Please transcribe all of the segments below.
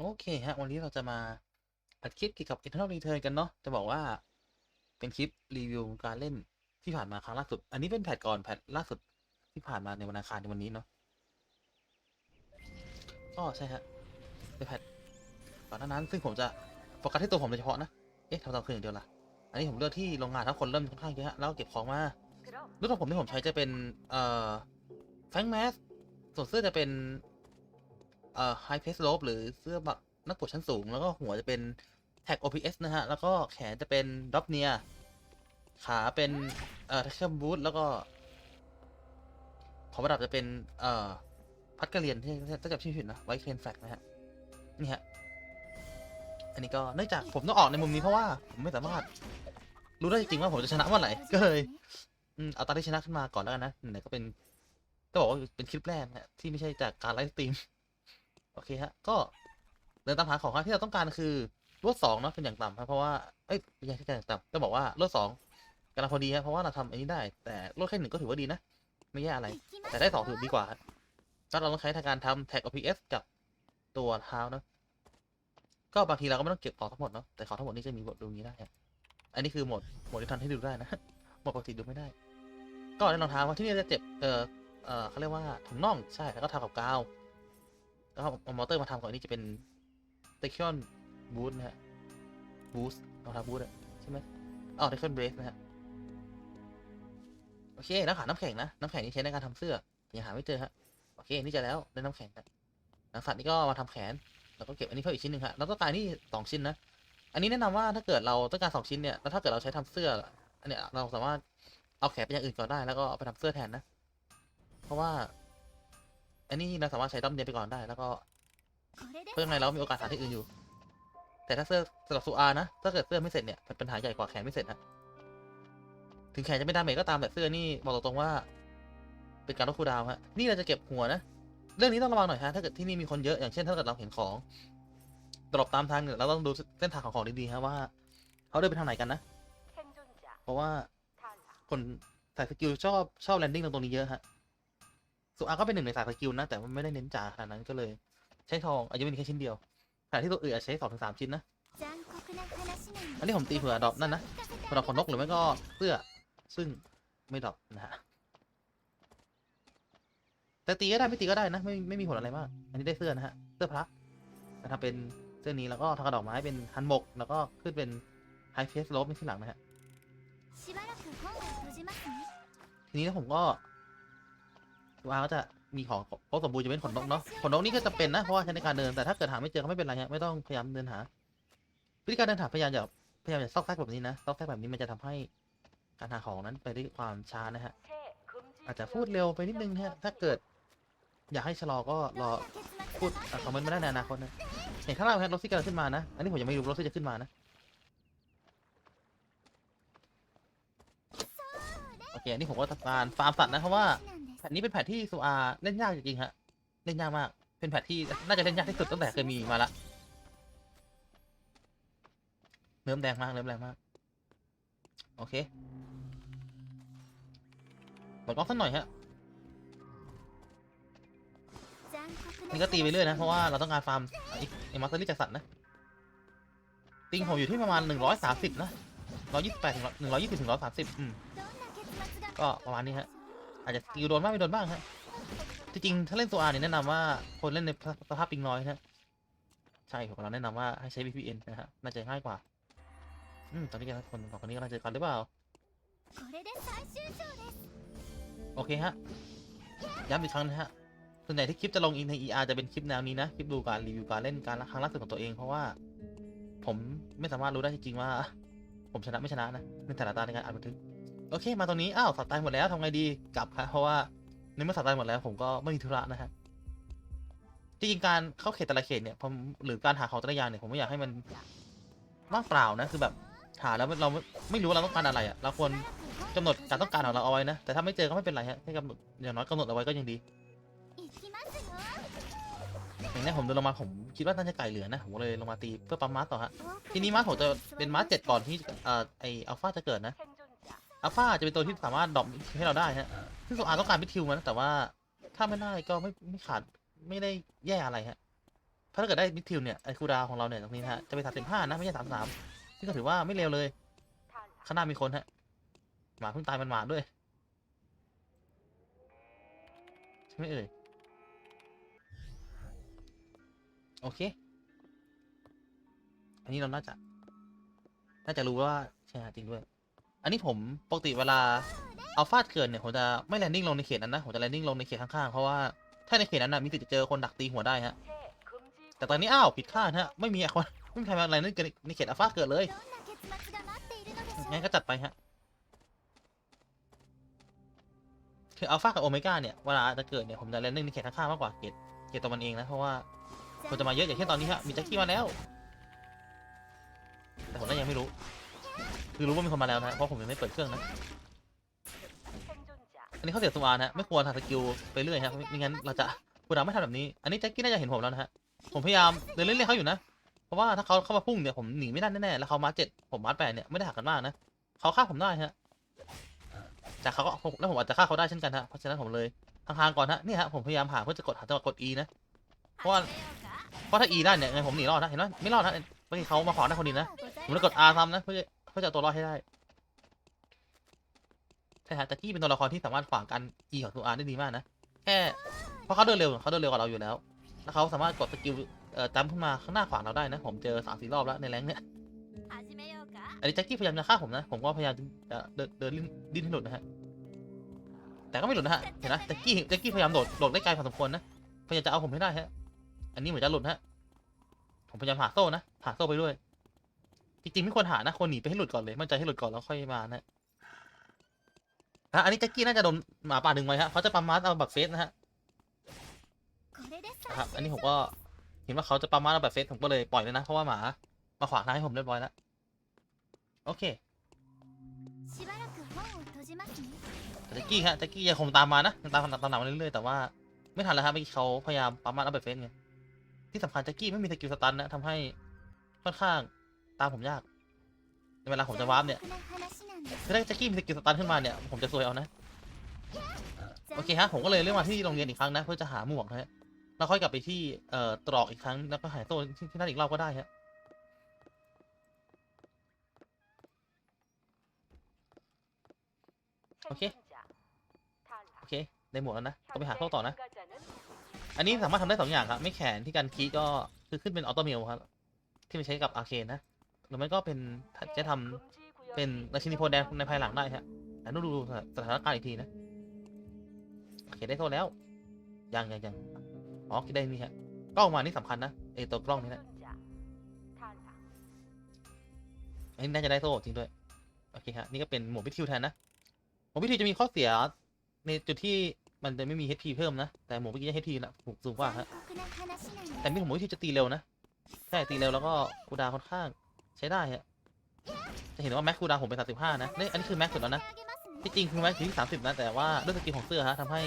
โอเคฮะ วันนี้เราจะมาอัดคลิปเกี่ยวกับ Eternal Return กันเนาะ จะบอกว่าเป็นคลิปรีวิวการเล่นที่ผ่านมาครั้งล่าสุด อันนี้เป็นแพทก่อนแพทล่าสุดที่ผ่านมาในวันอังคารในวันนี้เนาะก็ใช่ฮะเป็นแพทก่อนหน้านั้น ซึ่งผมจะโฟกัสที่ตัวผมโดยเฉพาะนะ เอ๊ะทำตามคืนอย่างเดียวล่ะ อันนี้ผมเลือกที่โรงงานถ้าคนเริ่มค่อนข้างเยอะฮะแล้วก็เก็บของมารถของผมที่ผมใช้จะเป็นเอ่อแฟงแมสส่วนเสื้อจะเป็น เอ่อไฮเพสโลปหรือเสื้อแบักนักปวดชั้นสูง แล้วก็หัวจะเป็นแท็ก OPS นะฮะ แล้วก็แขนจะเป็นด็อปเนีย ขาเป็นเอ่อทัชเชอร์บูทแล้วก็ ของประดับจะเป็น เอ่อ พัดกระเรียนที่ถ้าจำชื่อผิดนะ ไวท์เคนแฟกนะฮะ นี่ฮะ อันนี้ก็เนื่องจากผมต้องออกในมุมนี้เพราะว่า ผมไม่สามารถ รู้ได้จริงว่าผมจะชนะเมื่อไหร่ก็เลยเอาตอนที่ชนะขึ้นมาก่อนแล้วกันนะไหนก็เป็นต้องบอกว่าเป็นคลิปแรกนะที่ไม่ใช่จากการไลฟ์สตรีม โอเคฮะ ก็เดินตามหาของที่เราต้องการคือรวดสองเนาะเป็นอย่างต่ำครับเพราะว่าเอ้ยไม่ใช่แค่อย่างต่ำต้องบอกว่ารวดสองกำลังพอดีครับเพราะว่าเราทำอันนี้ได้ แต่รวดแค่หนึ่งก็ถือว่าดีนะ ไม่แย่อะไร แต่ได้สองถือดีกว่าครับก็เราต้องใช้ทางการทำแท็ก OPS กับตัวเท้าเนาะก็บางทีเราก็ไม่ต้องเก็บของทั้งหมดเนาะแต่ของทั้งหมดนี่จะมีบทดูนี้ได้อันนี้คือหมดหมดที่ทันให้ดูได้นะหมดปกติดูไม่ได้ ก็แน่นอนทางว่าที่นี่จะเจ็บเออเออเขาเรียกว่าถุงน่องใช่แล้วก็ทำกับกาว แล้วเอามอเตอร์มาทำก่อนอันนี้จะเป็นเทค i อนบูทนะฮะบูสเอาทำบูทอะใช่ไหมอ๋อเทค i อนเบรสนะฮะโอเคแล้วหาน้ำแข็งนะน้ำแข็งนี่ใช้ในการทำเสื้อยังหาไม่เจอฮะโอเคนี่จะแล้วได้น้ำแข็งนะหนังสัตว์นี่ก็มาทำแขนแล้วก็เก็บอันนี้เพิ่มอีกชิ้นหนึ่งฮะแล้วต้องการนี่สองชิ้นนะอันนี้แนะนำว่าถ้าเกิดเราต้องการสองชิ้นเนี่ยแล้วถ้าเกิดเราใช้ทำเสื้ออันเนี้ยเราสามารถเอาแขนไปอย่างอื่นก่อนได้แล้วก็เอาไปทำเสื้อแทนนะ เพราะว่า อันนี้เราสามารถใช้ด้อมเดียวไปก่อนได้ แล้วก็เพื่อยังไงเรามีโอกาสหาที่อื่นอยู่ แต่ถ้าเสื้อสำหรับซูอานะ ถ้าเกิดเสื้อไม่เสร็จเนี่ยเป็นปัญหาใหญ่กว่าแขนไม่เสร็จนะถึงแขนจะไม่ดาเมจก็ตามแต่เสื้อนี่บอกตรงๆว่า เป็นการลดคูลดาวน์ฮะนี่เราจะเก็บหัวนะเรื่องนี้ต้องระวังหน่อยฮะถ้าเกิดที่นี่มีคนเยอะอย่างเช่นถ้าเกิดเราเห็นของตลบตามทางเนี่ยเราต้องดูเส้นทางของของดีๆฮะว่าเขาเดินไปทางไหนกันนะ เพราะว่าคนสายสกิลชอบชอบแลนดิ้งตรงตรงนี้เยอะฮะ สุอาก็เป็นหนึ่งในสายสกิลนะ แต่ไม่ได้เน้นจ๋าขนาดนั้นก็เลย ใช้ทองอาจจะมีแค่ชิ้นเดียวขณะที่ตัวอื่นอาจใช้สองถึงสามชิ้นนะอันนี้ผมตีเผื่อดรอปนั่นนะเผื่อดรอปขนนกหรือไม่ก็เสื้อซึ่งไม่ดรอปนะฮะแต่ตีก็ได้ไม่ตีก็ได้นะไม่ไม่มีผลอะไรมาก อันนี้ได้เสื้อนะฮะเสื้อพระนะทำเป็นเสื้อนี้แล้วก็ทำกระดอกไม้เป็นฮันบกแล้วก็ขึ้นเป็นไฮเฟสโลบในที่หลังนะฮะทีนี้ผมก็ วอาก็จะมีของครบสมบูรณ์จะเป็นขนนกเนาะขนนกนี่ก็จะเป็นนะเพราะว่าใช้ในการเดินแต่ถ้าเกิดหาไม่เจอก็ไม่เป็นไรฮะไม่ต้องพยายามเดินหาวิธีการเดินหาพยายามอย่าพยายามอย่าซอกแซกแบบนี้นะซอกแซกแบบนี้มันจะทำให้การหาของนั้นไปด้วยความช้านะฮะอาจจะพูดเร็วไปนิดนึงฮะถ้าเกิด อยากให้ชะลอก็รอพูดคอมเมนต์มาได้ในอนาคตนะเห็นข้างล่างไหมฮะรถที่กำลังขึ้นมานะ อันนี้ผมยังไม่รู้รถที่จะขึ้นมานะโอเคอันนี้ผมก็ทำการฟาร์มสัตว์นะเพราะว่า แพทนี้เป็นแพทที่ซูอาเล่นยากจริงๆฮะ เล่นยากมาก เป็นแพทที่น่าจะเล่นยากที่สุดตั้งแต่เคยมีมาละเริ่มแดงมากเริ่มแรงมาก โอเคเปิดกล้องสักหน่อยฮะ นี่ก็ตีไปเรื่อยนะ เพราะว่าเราต้องการฟาร์มไอ้มาสเตอรี่จากสัตว์นะ ติงผมอยู่ที่ประมาณหนึ่งร้อยสามสิบนะร้อยยี่สิบแปดถึงหนึ่งร้อยยี่สิบถึงร้อยสามสิบอืม ก็ประมาณนี้ฮะ อาจจะสกิลโดนบ้างไม่โดนบ้างฮะจริงๆถ้าเล่นโซอาเนี่ยแนะนำว่าคนเล่นในสภาพปิงน้อยนะใช่ผมเราแนะนำว่าให้ใช้ VPN นะฮะน่าจะง่ายกว่าอืมตอนนี้กันคนสองคนนี้กำลังเจอกันหรือเปล่าโอเคฮะย้ำอีกครั้งนะฮะส่วนใหญ่ที่คลิปจะลงใน ER จะเป็นคลิปแนวนี้นะคลิปดูการรีวิวการเล่นการครั้งล่าสุดของตัวเองเพราะว่า ผมไม่สามารถรู้ได้จริงๆว่า ผมชนะไม่ชนะนะในแต่ละตาในการอ่านบันทึก โอเค มาตรงนี้ อ้าว สัตว์ตายหมดแล้วทำไงดี กลับครับเพราะว่าในเมื่อสัตว์ตายหมดแล้วผมก็ไม่มีธุระนะฮะ จริงๆการเข้าเขตแต่ละเขตเนี่ยผมหรือการหาของแต่ละอย่างเนี่ยผมไม่อยากให้มันว่างเปล่านะ คือแบบหาแล้วเราไม่รู้ว่าเราต้องการอะไรอะเราควรกำหนดการต้องการของเราเอาไว้นะ แต่ถ้าไม่เจอก็ไม่เป็นไรฮะ ให้กำหนดอย่างน้อยกำหนดเอาไว้ก็ยังดี อย่างนี้ผมเดินลงมาผมคิดว่าน่าจะไก่เหลือนะ ผมเลยลงมาตีเพื่อปั๊มมาสต่อฮะ ทีนี้มาสผมจะเป็นมาสเจ็ดก่อนที่เอ่อไออัลฟาจะเกิดนะ อัลฟาจะเป็นตัวที่สามารถดรอปให้เราได้ฮะ ซึ่งโซอาต้องการพิทิวมัน แต่ว่าถ้าไม่ได้ก็ไม่ไม่ขาดไม่ได้แย่อะไรฮะ เพราะถ้าเกิดได้มิทิวเนี่ยไอคูดาวของเราเนี่ยตรงนี้ฮะจะเป็นสามสิบห้านะไม่ใช่สามสามซึ่งก็ถือว่าไม่เร็วเลย ข้างหน้ามีคนฮะ หมาเพิ่งตายมันหมาด้วยใช่ไหมเอ่ย โอเค อันนี้เราน่าจะ น่าจะรู้ว่าใช่จริงด้วยันนี้ผมปกติเวลาเอาฟาดเกินเนี่ยผมจะไม่แลนดิ้งลงในเขตนั้นนะผมจะแลนดิ้งลงในเขตข้างๆเพราะว่าถ้าในเขตนั้นนะมีสิทธิ์จะเจอคนดักตีหัวได้ฮะแต่ตอนนี้อ้าวผิดคาดฮะไม่มีคนไม่มีใครมาแลนดิ้งในเขตอาฟาดเกิดเลยงั้นก็จัดไปฮะคืออัลฟากับโอเมก้าเนี่ยเวลาจะเกิดเนี่ยผมจะแลนดิ้งในเขตข้างๆมากกว่าเขตเขตตัวมันเองนะเพราะว่าคนจะมาเยอะอย่างเช่นตอนนี้ฮะมีแจ็คกี้มาแล้วแต่ผมก็ยังไม่รู้ คือรู้ว่ามีคนมาแล้วนะเพราะผมยังไม่เปิดเครื่องนะ อันนี้เขาเสียสวานะ ไม่ควรทำสกิลไปเรื่อยฮะไม่งั้นเราจะคุณดาไม่ทำแบบนี้ อันนี้แจ็คกี้น่าจะเห็นผมแล้วนะฮะ ผมพยายามเดินเล่นๆเขาอยู่นะ เพราะว่าถ้าเขาเข้ามาพุ่งเนี่ยผมหนีไม่ได้แน่ๆ แล้วเขามาเจ็ดผมมาแปดเนี่ยไม่ได้หักกันมากนะ เขาฆ่าผมได้ฮะ แต่เขาก็แล้วผมอาจจะฆ่าเขาได้เช่นกันฮะ เพราะฉะนั้นผมเลยห่างๆก่อนฮะ นี่ฮะผมพยายามหาเพื่อจะกดหาจังหวะกด E นะ เพราะว่าเพราะถ้า E ได้เนี่ยไงผมหนีรอดนะ เห็นไหมไม่รอดนะเมื่อกี้เขามาขอได้คนดีนะ ผมเลยกด R ซ้ำนะเพื่อจะ เขาจะตัวรอดให้ได้ใช่ฮะแต่กี้เป็นตัวละครที่สามารถขวางการอีของตัวอาร์ได้ดีมากนะ แค่เพราะเขาเดินเร็วเขาเดินเร็วกว่าเราอยู่แล้ว แล้วเขาสามารถกดสกิลเอ่อจ้ำขึ้นมาข้างหน้าขวางเราได้นะ ผมเจอสามสี่รอบแล้วในแรงเนี่ยอันนี้แจ็คกี้พยายามจะฆ่าผมนะ ผมก็พยายามจะเดินเดินดิ้นให้หลุดนะฮะ แต่ก็ไม่หลุดนะฮะ เห็นนะแจ็คกี้แจ็คกี้พยายามโดดโดดได้ไกลพอสมควรนะ พยายามจะเอาผมให้ได้ฮะ อันนี้เหมือนจะหลุดฮะ ผมพยายามหาโซ่นะ หาโซ่ไปด้วย จริงๆไม่ควรหานะควรหนีไปให้หลุดก่อนเลย มั่นใจให้หลุดก่อนแล้วค่อยมานะฮะอันนี้แจ็คกี้น่าจะโดนหมาป่าดึงไว้ฮะเขาจะปั๊มมาร์สเอาแบบเฟสนะฮะครับอันนี้ผมก็เห็นว่าเขาจะปั๊มมาร์สเอาแบบเฟสผมก็เลยปล่อยเลยนะเพราะว่าหมามาขวางทางให้ผมเรียบร้อยแล้วโอเคแจ็คกี้ฮะแจ็คกี้ยังคงตามมานะตามตามตามหลังมาเรื่อยๆแต่ว่าไม่ทันแล้วครับเมื่อกี้เขาพยายามปั๊มมาร์สเอาแบบเฟสไงที่สำคัญแจ็คกี้ไม่มีสกิลสตันนะทำให้ค่อนข้าง ตามผมยากในเวลาผมจะวาร์ปเนี่ยถ้าได้จะคกี้มีสกิลสตันขึ้นมาเนี่ยผมจะซวยเอานะโอเคฮะผมก็เลยเรื่องมาที่โรงเรียนอีกครั้งนะ เพื่อจะหาหมวกฮะแล้วค่อยกลับไปที่เอ่อตรอกอีกครั้งแล้วก็หายโซ่ที่นั่นอีกรอบก็ได้ฮะโอเคโอเคได้หมวกแล้วนะก็ไปหาโซ่ต่อนะ อันนี้สามารถทำได้สองอย่างครับ ไม่แขนที่การคีก็คือขึ้นเป็นออโตเมลครับที่ไปใช้กับอาเคนนะ หรือไม่ก็เป็นจะทำเป็นราชินีโพแดนในภายหลังได้ฮะแต่ต้องดูสถานการณ์อีกทีนะโอเคได้โทษแล้ว ยังยังยังอ๋อคิดได้นี่ฮะกล้องมานี่สำคัญนะไอตัวกล้องนี่นะอันนี้น่าจะได้โซ่จริงด้วยโอเคฮะนี่ก็เป็นหมวกวิทิวแทนนะหมวกวิทิวจะมีข้อเสียในจุดที่มันจะไม่มี HP เพิ่มนะ แต่หมวดวิทิวจะ HP นะถูกสูงกว่าฮะแต่มีหมวกวิทิวจะตีเร็วนะใช่ตีเร็วแล้วก็กูดาค่อนข้าง ใช้ได้ฮะจะเห็นว่าแม็กคูดาวผมเป็น35นะนี่อันนี้คือแม็กสุดแล้วนะที่จริงคือแม็กถึง30นะแต่ว่าด้วยสกิลของเสื้อฮะทำให้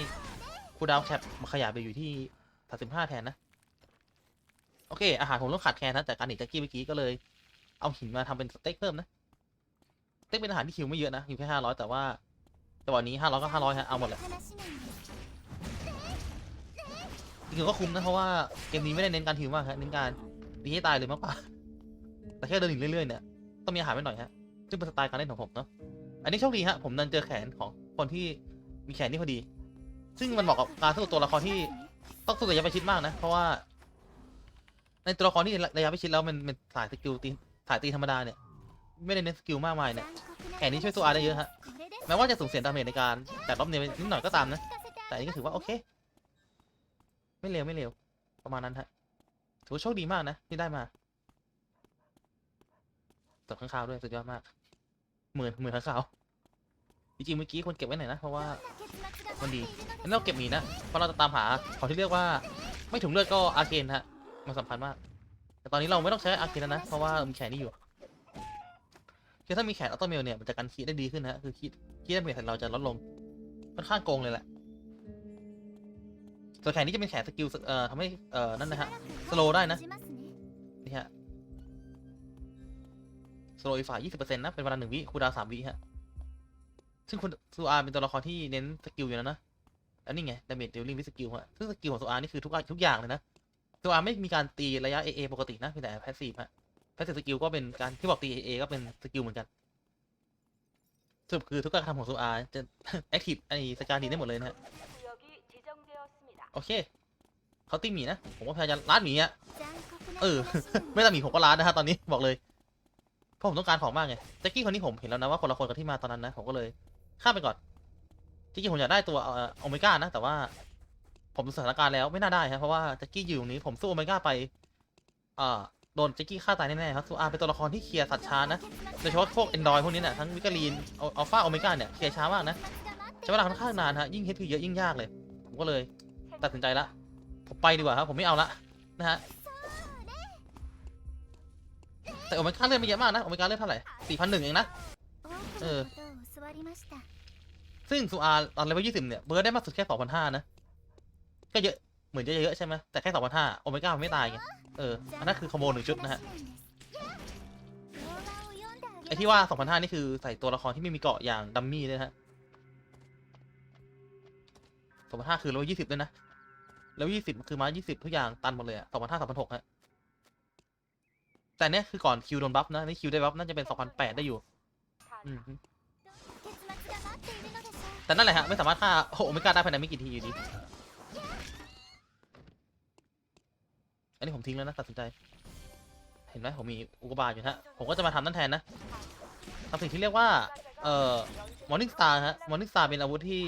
คูดาวแคปมาขยายไปอยู่ที่35แทนนะโอเค อาหารผมเริ่มขาดแคลนนะแต่การหนีจากกี้เมื่อกี้ก็เลย เอาหินมาทำเป็นสเต็กเพิ่มนะสเต็กเป็นอาหารที่คิวไม่เยอะนะอยู่แค่500แต่ว่าจังหวะนี้500ก็500ฮะเอาหมดแหละจริงๆก็คุ้มนะเพราะว่าเกมนี้ไม่ได้เน้นการหิวมากครับเน้นการดีให้ตายเลยมากกว่า แต่แค่เดินหนีเรื่อยๆเนี่ยต้องมีอาหารไว้หน่อยฮะซึ่งเป็นสไตล์การเล่นของผมเนาะอันนี้โชคดีฮะผมดันเจอแขนของคนที่มีแขนที่พอดี ซึ่งมันเหมาะกับการสู้ตัวละครที่ต้องสู้ระยะประชิดมากนะ เพราะว่า ในตัวละครที่ระยะประชิดแล้วมันเป็นสายสกิลตีสายตีธรรมดาเนี่ยไม่ได้เน้นสกิลมากมายเนี่ยแขนนี้ช่วยสู้อาได้เยอะฮะแม้ว่าจะสูงเสียงดาเมจในการจัดรอบเนี่ยนิดหน่อยก็ตามนะ แต่นี้ก็ถือว่าโอเค ไม่เร็วไม่เร็วประมาณนั้นฮะถือว่าโชคดีมากนะที่ได้มา ตับข้างคาวด้วยสุดยอดมากหมื่นหมื่นข้างคาวจริงๆเมื่อกี้คนเก็บไว้ไหนนะเพราะว่ามันดีงั้นเราเก็บหมีนะเพราะเราจะตามหาของที่เรียกว่าไม่ถุงเลือดก็อาเคนฮะมันสำคัญมาก แต่ตอนนี้เราไม่ต้องใช้อาเคนแล้วนะเพราะว่ามีแขนนี่อยู่คือถ้ามีแขนอัลโตเมลเนี่ยมันจะกันคีได้ดีขึ้นนะคือคีคีได้เมทเราจะลดลงค่อนข้างโกงเลยแหละส่วนแขนนี้จะเป็นแขนสกิลเอ่อทำให้เอ่อนั่นนะฮะสโลได้นะนี่ฮะ สโลอีฝ่าย20%นะ เป็นเวลาหนึ่งวิคูดาวสามวิฮะ ซึ่งคุณซูอาเป็นตัวละครที่เน้นสกิลอยู่แล้วนะ แล้นี่ไงดาเมจเดลลิ่งวิสกิลฮะ ซึ่งสกิลของซูอานี่คือทุกทุกอย่างเลยนะซูอาไม่มีการตีระยะเอเอปกตินะเพียงแต่แพสซีฟฮะ แพสซีฟสกิลก็เป็นการที่บอกตีเอเอก็เป็นสกิลเหมือนกันสรุปคือทุกการทำของซูอาจะแอคทีฟไอ้สการดีได้หมดเลยนะฮะ โอเคเขาตีหมีนะ ผมก็พยายามลัดหมีอะเออ ไม่ต้องหมีผมก็ลาดนะฮะตอนนี้บอกเลย ราะผมต้องการของมากไงแจ็คกี้คนนี้ผมเห็นแล้วนะว่าคนละคนกับที่มาตอนนั้นนะผมก็เลยข้ามไปก่อนจริงๆผมอยากได้ตัวเอ่อโอเมก้านะแต่ว่า ผมดูสถานการณ์แล้วไม่น่าได้ครับเพราะว่าแจ็คกี้อยู่ตรงนี้ผมสู้โอเมก้าไปเอ่อโดนแจ็คกี้ฆ่าตายแน่ๆครับซูอาเป็นตัวละครที่เคลียร์สัตว์ช้านะโดยเฉพาะพวกแอนดรอยพวกนี้เนี่ยทั้งวิกาลีนอัลฟาโอเมก้าเนี่ยเคลียร์ช้ามากนะใช้เวลาค่อนข้างนานฮะยิ่งเฮดพีเยอะยิ่งยากเลย ผมก็เลย ตัดสินใจละผมไปดีกว่าครับ ผมไม่เอาละนะฮะ แต่โอเมก้าเล่นไม่เยอะมากนะโอเมก้าเลื่นเท่าไหร่สี่พันหนึ่งเองนะ เออ ซึ่งซูอาตอนเลเวลยี่สิบเนี่ยเบิร์ดได้มากสุดแค่สองพันห้านะ ก็เยอะเหมือนจะเยอะใช่ไหมแต่แค่สองพันห้าโอเมก้ามันไม่ตายไงเอออันนั้นคือคอมโบหนึ่งชุดนะฮะไอที่ว่าสองพันห้านี่คือใส่ตัวละครที่ไม่มีเกาะอย่างดัมมี่ด้วยฮะสองพันห้าคือเลเวลยี่สิบด้วยนะเลเวลยี่สิบคือมายี่สิบทุกอย่างตันหมดเลยอะสองพันห้าสองพันหกฮะ แต่เนี้ยคือก่อนคิวโดนบัฟนะนี่คิวได้บัฟน่าจะเป็น 2008 ได้อยู่แต่นั่นแหละฮะ ไม่สามารถฆ่าโอเมก้าได้ภายในไม่กี่ทีอยู่ดี อันนี้ผมทิ้งแล้วนะตัดสินใจ เห็นไหมผมมีอุกบาทอยู่ฮะ ผมก็จะมาทำนั่นแทนนะทำสิ่งที่เรียกว่า เอ่อมอร์นิ่งสตาร์ฮะมอร์นิ่งสตาร์เป็นอาวุธที่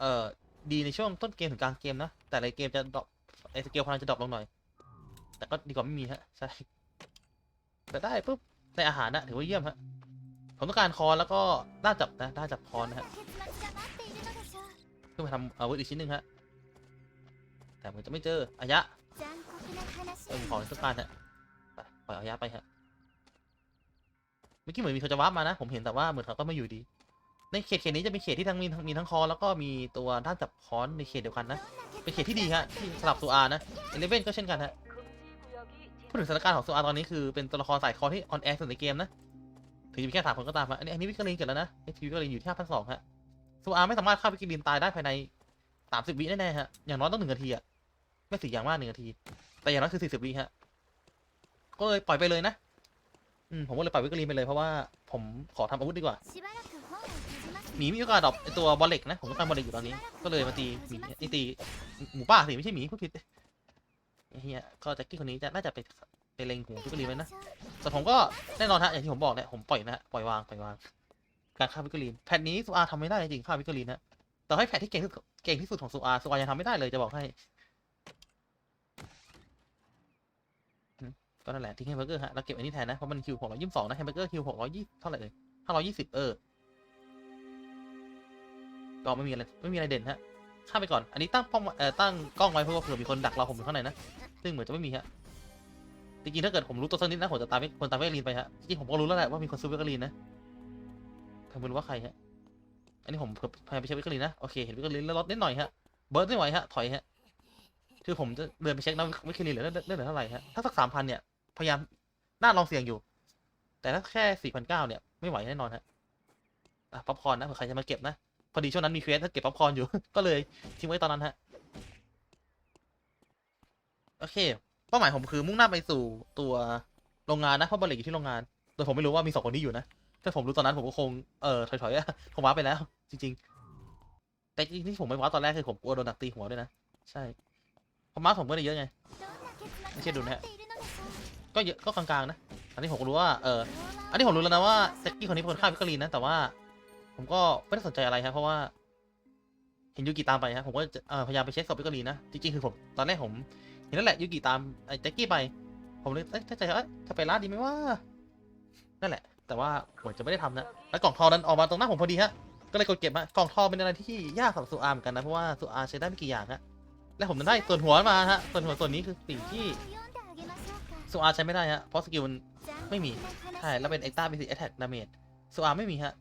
เอ่อ ดีในช่วงต้นเกมถึงกลางเกมนะ แต่ในเกมจะดรอปไอสเกลพลังจะดรอปลงหน่อย แต่ก็ดีกว่าไม่มีฮะ ใช่ แต่ได้ปุ๊บในอาหารนะถือว่าเยี่ยมฮะผมต้องการคอแล้วก็ด้าจับนะด้าจับคอนะฮะเพื่อมาทำอาวุธอีกชิ้นหนึ่งฮะแต่ผมจะไม่เจออายะเออขอต้องการฮะไปปล่อยอายะไปฮะเมื่อกี้เหมือนมีเขจะวาร์ปมานะ ผมเห็นแต่ว่าเหมือนเขาก็ไม่อยู่ดี ในเขตเขตนี้จะมีเขตที่ทั้งมีทั้งมีทั้งคอแล้วก็มีตัวด้านจับคอนในเขตเดียวกันนะเป็นเขตที่ดีฮะที่สลับตัวอานะเอเลเว่นก็เช่นกันฮะ พูดถึงสถานการณ์ของโซอาตอนนี้คือเป็นตัวละครสายคอที่ออนแอร์สุดในเกมนะ ถึงจะมีแค่สามคนก็ตามอันนี้อันนี้วิกลิเกิดแล้วนะไอทีวิกลิอยู่ที่ห้าพันสองฮะโซอาไม่สามารถเข้าวิกลินตายได้ภายในสามสิบวิแน่ๆฮะ อย่างน้อยต้องหนึ่งนาทีอะไม่สี่อย่างมากหนึ่งนาที แต่อย่างน้อยคือสี่สิบวิฮะ ก็เลยปล่อยไปเลยนะ อืมผมก็เลยปล่อยวิกลิไปเลยเพราะว่าผมขอทำอาวุธดีกว่าหมีมีโอกาสดรอปตัวบอลเล็กนะ ผมต้องการบอลเล็กอยู่ตอนนี้ ก็เลยมาตีหมีตีหมูป่าสิไม่ใช่หมีพูดผิด เฮียก็แจ็คกี้คนนี้จะน่าจะไปไปเล็งหูวิกฤตไว้นะแต่ผมก็แน่นอนฮะอย่างที่ผมบอกเนี่ยผมปล่อยนะปล่อยวางปล่อยวางการฆ่าวิกฤตแพทนี้ซูอาทำไม่ได้จริงฆ่าวิกฤตนะแต่ให้แพทที่เก่งที่สุดเก่งที่สุดของซูอาซูอายังทำไม่ได้เลยจะบอกให้ก็นั่นแหละทิ้งแฮมเบอร์เกอร์ฮะแล้วเก็บอันนี้แทนนะ เพราะมันคิวหกร้อยยี่สิบสองนะแฮมเบอร์เกอร์คิวหกร้อยยี่เท่าไหร่เลยห้าร้อยยี่สิบเออ ก็ไม่มีอะไร ไม่มีอะไรเด่นฮะ ข้ามไปก่อน อันนี้ตั้งป้องเอ่อตั้งกล้องไว้เพื่อว่าเผื่อมีคนดักเราผมอยู่ข้างในนะ ซึ่งเหมือนจะไม่มีฮะ จริงๆ ถ้าเกิดผมรู้ตัวสักนิดนะผมจะตามคนตามเวกลีนไปฮะ จริงๆ ผมก็รู้แล้วแหละว่ามีคนซื้อเวกลีนนะแต่ไม่รู้ว่าใครฮะ อันนี้ผมพยายามไปเช็คเวกลีนนะ โอเค เห็นเวกลีนแล้วลดนิดหน่อยฮะ เบิร์ดไม่ไหวฮะ ถอยฮะ คือผมจะเดินไปเช็คนะเวกลีนเหลือเลือดเหลือเท่าไหร่ฮะ ถ้าสักสามพันเนี่ย พยายามน่าลองเสี่ยงอยู่ แต่ถ้าแค่สี่พันเก้าเนี่ย ไม่ไหวแน่นอนฮะอะป๊อปคอร์นนะเผื่อใครจะมาเก็บนะ พอดีช่วงนั้นมีเควสถ้าเก็บป๊อปคอรนอยู่ ก็เลยทิ้งไว้ตอนนั้นฮะ โอเค เป้าหมายผมคือมุ่งหน้าไปสู่ตัวโรงงานนะเพราะบริเอทที่โรงงานแต่ผมไม่รู้ว่ามีสองคนนี้อยู่นะ ถ้าผมรู้ตอนนั้นผมก็คงเออถอยๆผมว้าไปแล้ว จริง ๆ แต่จริงที่ผมไม่ว้าตอนแรกคือผมกลัวโดนดักตีหัวด้วยนะ ใช่ผมว้าผมก็ได้เยอะไงไม่ใช่ดูนะก็เยอะก็กลางๆนะ อันนี้ผมรู้ว่าเอออันนี้ผมรู้แล้วนะว่าเซกกี้คนนี้เป็นคนฆ่าพิกลีนนะแต่ว่า ผมก็ไม่ได้สนใจอะไรครับเพราะว่า เห็นยูกิตามไปครับผมก็พยายามไปเช็คศพพิกาลีนะ จริงๆคือผมตอนแรกผมเห็นนั่นแหละยูกิตามไอ้แจ็กกี้ไป ผมเลยตั้งใจว่าจะไปร้านดีไหมว่า นั่นแหละ แต่ว่าผมจะไม่ได้ทำนะ แล้วกล่องทองนั้นออกมาตรงหน้าผมพอดีฮะ ก็เลยกดเก็บมากล่องทองเป็นอะไรที่ยากสำหรับสุอาเหมือนกันนะเพราะว่าสุอาใช้ได้ไม่กี่อย่างฮะ และผมนั้ได้ส่วนหัวมาฮะ ส่วนหัวส่วนนี้คือสิ่งที่สุอาใช้ไม่ได้ฮะ เพราะสกิลมันไม่มี ใช่ แล้วเป็นเอ็กซ์ต้าเป็นสิแอตแทกดาเมจสุอาไม่มีฮะ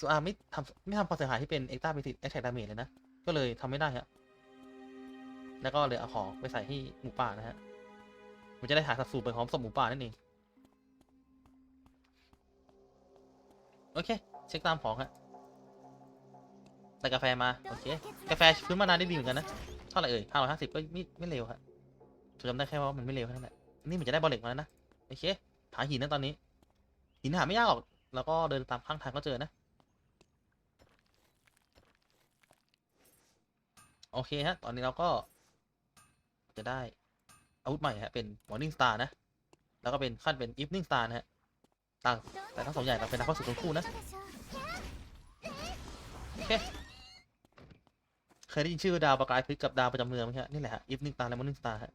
สุอาไม่ทำไม่ทำความเสียหายที่เป็นเอ็กต้าเบสิ c แอ t แทกดาเมจเลยนะ ก็เลยทำไม่ได้ฮะแล้วก็เลยเอาของไปใส่ให้หมูป่านะฮะ มันจะได้หาสัดส่วนไปพร้อมศพหมูป่านั่นเอง โอเค เช็คตามของฮะใส่กาแฟมา โอเค กาแฟฟื้นมานานได้ดีเหมือนกันนะ เท่าไหร่เอ่ยห้าร้อยห้าสิบก็ไม่ไม่เร็วครับผมจำได้แค่ว่ามันไม่เร็วแค่นั้นแหละ นี่มันจะได้บอลเล็กมาแล้วนะ โอเค หาหินนะตอนนี้ หินหาไม่ยากหรอก แล้วก็เดินตามข้างทางก็เจอนะ โอเคฮะ ตอนนี้เราก็จะได้อาวุธใหม่ฮะ เป็น Morning Star นะ แล้วก็เป็นขั้นเป็น Evening Star นะฮะ ต่าง แต่ทั้งสองอย่างเราเป็นนักเข้าสู่ทั้งคู่นะ โอเค เคยได้ยินชื่อดาวประกายพฤกกับดาวประจำเมืองไหมฮะ นี่แหละฮะ Evening Star และ Morning Star ฮะ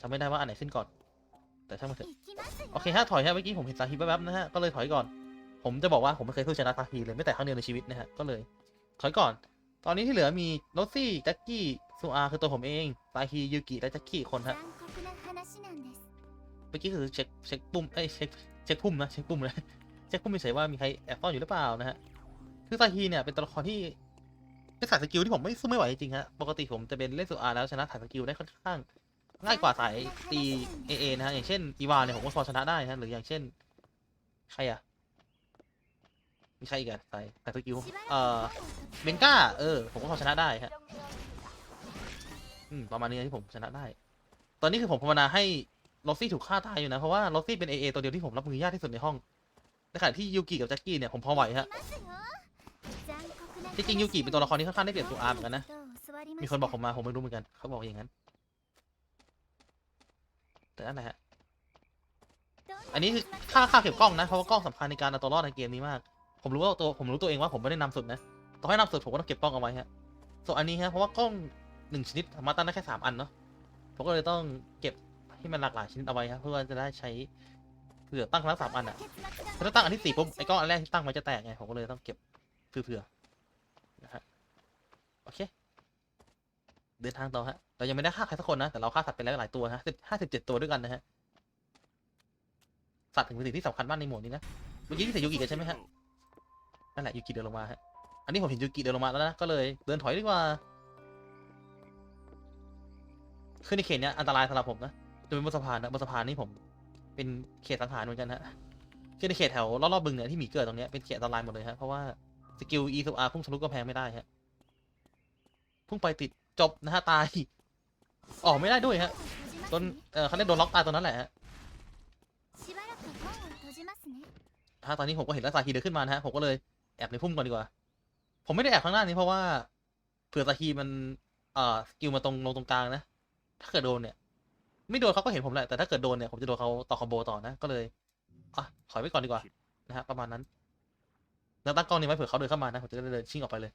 จำไม่ได้ว่าอันไหนขึ้นก่อน แต่ช่างมันเถอะ โอเคฮะ ถอยฮะ เมื่อกี้ผมเห็นซาฮีแป๊บๆนะฮะ ก็เลยถอยก่อน ผมจะบอกว่าผมไม่เคยสู้ชนะซาฮีเลย ไม่แต่ครั้งเดียวในชีวิตนะฮะ ก็เลย ถอยก่อน ตอนนี้ที่เหลือมีโนซี่แจ็คกี้ซูอาคือตัวผมเองปาฮียูกิและแจ็คกี้คนฮะเมื่อกี้คือเช็คเช็คปุ่มเอ้ยเช็คเช็คปุ่มนะเช็คปุ่มเลยเช็คปุ่มไม่ใช่ว่ามีใครแอบซ่อนอยู่หรือเปล่านะฮะคือปาฮีเนี่ยเป็นตัวละครที่เป็นสายสกิลที่ผมไม่สู้ไม่ไหวจริงฮะปกติผมจะเป็นเล่นซูอาแล้วชนะสายสกิลได้ค่อนข้างง่ายกว่าสายตีเอเอนะฮะอย่างเช่นอีวานเนี่ยผมก็พอชนะได้นะหรืออย่างเช่นใครอะ มีใครอีกอะใส่ใส่สกิลเอ่อเมนก้า เออ ผมก็พอชนะได้ครับอืมประมาณนี้ที่ผมชนะได้ ตอนนี้คือผมภาวนาให้ลอสซี่ถูกฆ่าตายอยู่นะ เพราะว่าลอสซี่เป็นเอเอตัวเดียวที่ผมรับมือยากที่สุดในห้องในขณะที่ยูกิกับแจ็คกี้เนี่ยผมพอไหวฮะที่จริงยูกิเป็นตัวละครที่ค่อนข้างได้เปรียบตัวอาร์มกันนะ มีคนบอกผมมาผมไม่รู้เหมือนกัน เขาบอกอย่างนั้น แต่อันไหนฮะ อันนี้คือค่าค่าเก็บกล้องนะ เพราะว่ากล้องสำคัญในการเอาตัวรอดในเกมนี้มาก ผมรู้ว่าตัวผมรู้ตัวเองว่าผมไม่ได้นำสุดนะต่อให้นำสุดผมก็ต้องเก็บกล้องเอาไว้ฮะส่วนอันนี้ฮะเพราะว่ากล้องหนึ่งชนิดสามารถตั้งได้แค่สามอันเนาะผมก็เลยต้องเก็บให้มันหลากหลายชนิดเอาไว้ครับเพื่อจะได้ใช้เผื่อตั้งทั้งสามอันอะถ้าตั้งอันที่สี่ปุ๊บไอ้กล้องอันแรกที่ตั้งไว้จะแตกไงผมก็เลยต้องเก็บเผื่อๆนะฮะโอเค เดินทางต่อฮะเรายังไม่ได้ฆ่าใครสักคนนะแต่เราฆ่าสัตว์ไปแล้วหลายตัวฮะสิบห้าสิบเจ็ดตัวด้วยกันนะฮะสัตว์ถึงเป็นสิ่งที่สำคัญมากในหมวดนี้นะเมื่อกี้ที่ใส่ยูกิกันใช่ไหมฮะ นั่นแหละยูกิเดินลงมาฮะอันนี้ผมเห็นยูกิเดินลงมาแล้วนะก็เลยเดินถอยดีกว่าขึ้นในเขตเนี้ยอันตรายสำหรับผมนะจะเป็นบนสะพานนะบนสะพานนี่ผม เป็นเขตสังหารเหมือนกันฮะขึ้นในเขตแถวรอบๆบึงเนี้ยที่มีเกิดตรงเนี้ยเป็นเขตอันตรายหมดเลยฮะเพราะว่าสกิลอีสุอาพุ่งทะลุกำแพงไม่ได้ฮะพุ่งไปติดจบนะฮะตายออกไม่ได้ด้วยฮะโดนเออเขาได้โดนล็อกตายตอนนั้นแหละฮะฮะตอนนี้ผมก็เห็นลักษาฮีเดินขึ้นมานะฮะผมก็เลย แอบในพุ่มก่อนดีกว่า ผมไม่ได้แอบข้างหน้านี้เพราะว่าเผื่อตะฮีมันเอ่อสกิลมาตรงลงตรงกลางนะ ถ้าเกิดโดนเนี่ย ไม่โดนเขาก็เห็นผมแหละ แต่ถ้าเกิดโดนเนี่ยผมจะโดนเขาต่อคอมโบต่อนะ ก็เลยอะถอยไปก่อนดีกว่านะฮะประมาณนั้น แล้วตั้งกล้องนี้ไว้เผื่อเขาเดินเข้ามานะผมจะได้เดินชิ่งออกไปเลย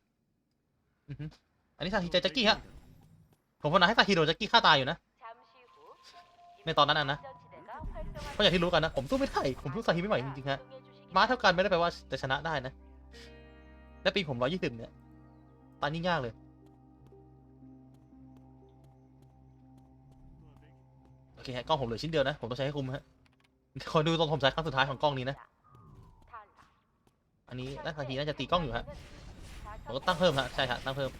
อืมอันนี้ตาฮีใจแจ็กกี้ฮะ ผมพนาให้ตาฮีโดนแจ็กกี้ฆ่าตายอยู่นะ ในตอนนั้นนะเพราะอย่างที่รู้กันนะ ผมสู้ไม่ได้ ผมสู้ตาฮีไม่ไหวจริงๆฮะ มาเท่ากันไม่ได้แปลว่าจะชนะได้นะ และปีผมร้อยี่สิบเนี่ยตานยิ่ยากเลย โอเคฮะกล้องผมเหลือชิ้นเดียวนะ ผมต้องใช้ให้คุ้มฮะคอยดูตอนผมใช้ครั้งสุดท้ายของกล้องนี้นะ อันนี้น่าทีน่าจะตีกล้องอยู่ฮะผมก็ตั้งเพิ่มฮะใช่ฮะตั้งเพิ่ม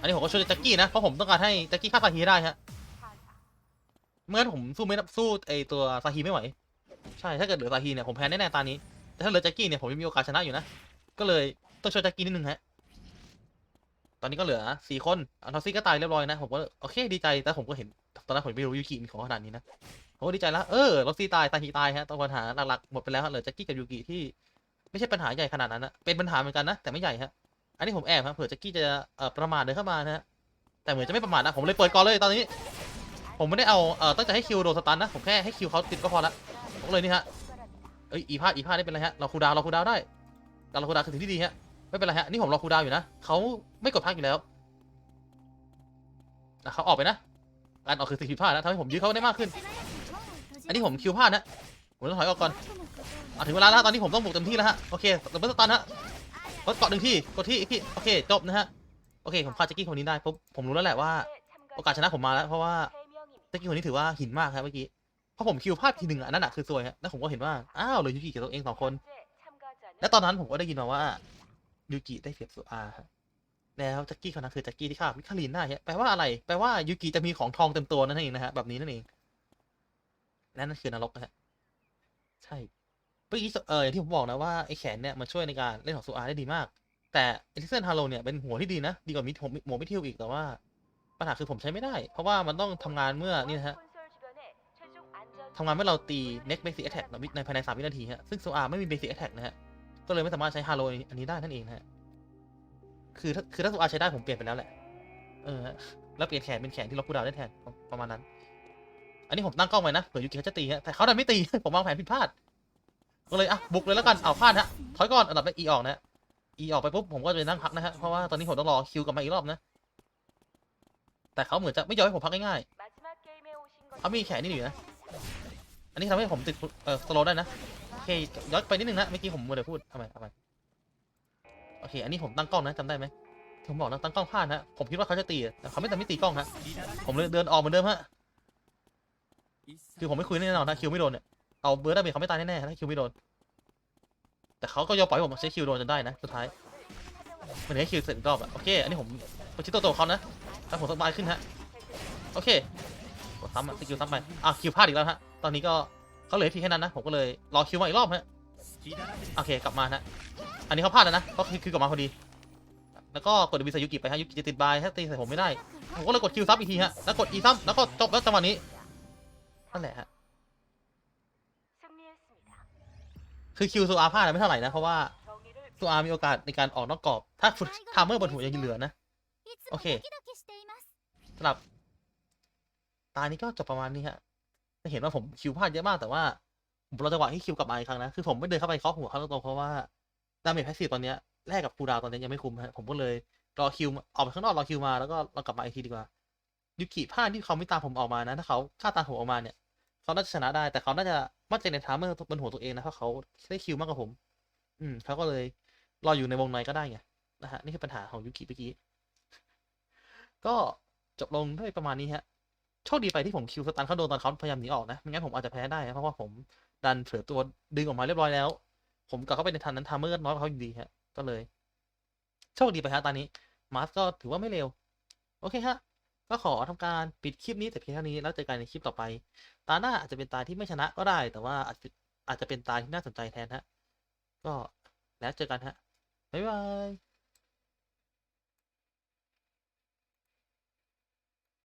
อันนี้ผมก็ช่วยแจ็คกี้นะเพราะผมต้องการให้แจ็คกี้ฆ่าซาฮีได้ฮะเมื่อผมสู้ไม่ได้สู้ไอตัวซาฮีไม่ไหว ใช่ถ้าเกิดเหลือซาฮีเนี่ยผมแพ้แน่ๆตานี้แต่ถ้าเหลือแจ็คกี้เนี่ยผมยังมีโอกาสชนะอยู่นะ ก็เลยต้องช่วยแจ็คกี้นิดนึงฮะ ตอนนี้ก็เหลือสี่คนอันทอซี่ก็ตายเรียบร้อยนะ ผมก็โอเคดีใจ แต่ผมก็เห็นตอนนั้นผมไม่รู้ยูกิมีของขนาดนี้นะผมก็ดีใจแล้ว เออลอซี่ตายซาฮีตายฮะตอนปัญหาหลักๆหมดไปแล้วเหลือแจ็คกี้กับยูกิที่ ไม่ใช่ปัญหาใหญ่ขนาดนั้นนะ เป็นปัญหาเหมือนกันนะ แต่ไม่ใหญ่ฮะ อันนี้ผมแอบครับเผื่อแจ็คกี้จะประมาทเดินเข้ามานะฮะ แต่เหมือนจะไม่ประมาทนะ ผมเลยเปิดก่อนเลยตอนนี้ ผมไม่ได้เอาเอ่อตั้งใจให้คิวโดนสตันนะ ผมแค่ให้คิวเขาติดก็พอละผมเลยนี่ฮะเอ้ยอีพาดอีพาดได้เป็นไรฮะ เราคูดาวเราคูดาวได้ เราคูลดาวน์คือสิ่งที่ดีฮะไม่เป็นไรฮะนี่ผมรอคูลดาวน์อยู่นะเขาไม่กดพักอยู่แล้วนะเขาออกไปนะการออกคือสิ่งผิดพลาดนะทำให้ผมยื้อเขาได้มากขึ้น อันนี้ผมคิวพลาดนะผมต้องถอยออกก่อนอถึงเวลาแล้วตอนนี้ผมต้องบุกเต็มที่แล้วฮะโอเคเราไม่สตันฮะกดเกาะหนึ่งที่กดที่อีกที่โอเคจบนะฮะโอเคผมฆ่าแจ็คกี้คนนี้ได้ปุ๊บผมรู้แล้วแหละว่าโอกาสชนะผมมาแล้วเพราะว่าแจ็คกี้คนนี้ถือว่าหินมากครับเมื่อกี้เพราะผมคิวพลาดทีหนึ่งอะอันนั้นอะคือซวยฮะแล้วผมก็เห็นว่าอ้าวเหลือยูกิกับตัวเองสองคน และตอนนั้นผมก็ได้ยินมาว่ายูกิได้เสียบสุอาครับแล้วจักกี้คนนั้นคือจักกี้ที่ฆ่าวิคารินได้แปลว่าอะไร แปลว่ายูกิจะมีของทองเต็มตัวนั่นเองนะฮะแบบนี้นั่นเอง นั่นคือนรกนะฮะใช่เมื่อกี้เอออย่างที่ผมบอกนะว่าไอ้แขนเนี่ยมันช่วยในการเล่นของสุอาได้ดีมาก แต่เอลิเซนฮาโลเนี่ยเป็นหัวที่ดีนะ ดีกว่ามิทหมวมิทิวอีกแต่ว่าปัญหาคือผมใช้ไม่ได้ เพราะว่ามันต้องทำงานเมื่อนี่นะฮะทำงานเมื่อเราตีเน็กเบสิกแอทแทกในภายในสามวินาทีฮะซึ่งโซอาไม่มีเบสิกแอทแทกนะฮะ ก็เลยไม่สามารถใช้ฮาโลอันนี้ได้นั่นเองฮะ คือถ้าคือถ้าตัวอาใช้ได้ผมเปลี่ยนไปแล้วแหละ เออ แล้วเปลี่ยนแขนเป็นแขนที่ล็อกคูดาวได้แทนประมาณนั้น อันนี้ผมตั้งกล้องไว้นะ เผื่อยูกิเขาจะตีฮะ แต่เขาดันไม่ตี ผมวางแผนผิดพลาด ก็เลยอะบุกเลยแล้วกัน เอาพลาดฮะ ถอยก่อน อันดับแรกอีออกนะ อีออกไปปุ๊บผมก็จะนั่งพักนะฮะ เพราะว่าตอนนี้ผมต้องรอคิวกลับมาอีกรอบนะ แต่เขาเหมือนจะไม่ยอมให้ผมพักง่ายๆเขามีแขนนี่อยู่นะ อันนี้ทำให้ผมติดเออสโลได้นะ เคย้อนไปนิดนึงนะเมื่อกี้ผมมัวแต่พูดทำไมทำไมโอเค อันนี้ผมตั้งกล้องนะจำได้ไหมผมบอกนะตั้งกล้องพลาดนะผมคิดว่าเขาจะตีแต่เขาไม่แต่ไม่ตีกล้องฮะผมเลยเดินออกเหมือนเดิมฮะคือผมไม่คุยแน่นอนนะคิวไม่โดนเนี่ยเอาเบอร์ดาเมจเขาไม่ตายแน่ๆถ้าคิวไม่โดน แต่เขาก็ยอมปล่อยให้ผมใช้คิวโดนจนได้นะสุดท้ายมันเหลือให้คิวเสร็จกรอบอะโอเค อันนี้ผมไปชิดตัวโตเขานะแล้วผมสบายขึ้นฮะโอเคกดซ้ำอะสกิลซ้ำไปอะคิวพลาดอีกแล้วฮะตอนนี้ก็ เขาเหลือที่แค่นั้นนะ ผมก็เลยรอคิวมาอีกรอบฮะโอเคกลับมาฮะอันนี้เขาพลาดแล้วนะก็คือคือกลับมาพอดี แล้วก็กดวิสายุกิไปฮะยุกิจะติดบายถ้าตีใส่ผมไม่ได้ผมก็เลยกดคิวซับอีกทีฮะแล้วกดอีซับแล้วก็จบแล้วจังหวะนี้นั่นแหละฮะคือคิวตัอาพลาดไม่เท่าไหร่นะเพราะว่าตัอามีโอกาสในการออกนอกกรอบ ถ้าทามเมอร์บนหัวยังเหลือนะ โอเคสำหรับตานี้ก็จบประมาณนี้ฮะ จะเห็นว่าผมคิวพลาดเยอะมากแต่ว่าผมรอจังหวะให้คิวกลับมาอีกครั้งนะ คือผมไม่เดินเข้าไปเคาะหัวเขาตรงๆเพราะว่าดาเมจแพสซีฟตอนเนี้ยแลกกับคูดาวตอนนี้ยังไม่คุ้มฮะผมก็เลยรอคิวออกไปข้างนอกรอคิวมาแล้วก็เรากลับมาอีกทีดีกว่ายุกิพลาดที่เขาไม่ตามผมออกมานะถ้าเขาฆ่าตามผมออกมาเนี่ยเขาน่าจะชนะได้ แต่เขาน่าจะมั่นใจในทามเมอร์บนหัวตัวเองนะเพราะเขาได้คิวมากกว่าผม อืมเขาก็เลยรออยู่ในวงในก็ได้ไงนะฮะนี่คือปัญหาของยุกิเมื่อกี้ก็จบลงด้วยประมาณนี้ฮะ โชคดีไปที่ผมคิวสตันเขาโดนตอนเขาพยายามหนีออกนะไม่งั้นผมอาจจะแพ้ได้นะเพราะว่าผมดันเผือตัวดึงออกมาเรียบร้อยแล้ว ผมกลับเข้าไปในทันนั้นทามเมอร์น้อยกว่าเขาอยู่ดีฮะก็เลย โชคดีไปฮะตอนนี้มาร์สก็ถือว่าไม่เร็ว โอเคฮะ ก็ขอทำการปิดคลิปนี้แต่เพียงเท่านี้แล้วเจอกันในคลิปต่อไป ตาหน้าอาจจะเป็นตาที่ไม่ชนะก็ได้ แต่ว่าอาจจะอาจจะเป็นตาที่น่าสนใจแทนฮะ ก็แล้วเจอกันฮะบ๊ายบาย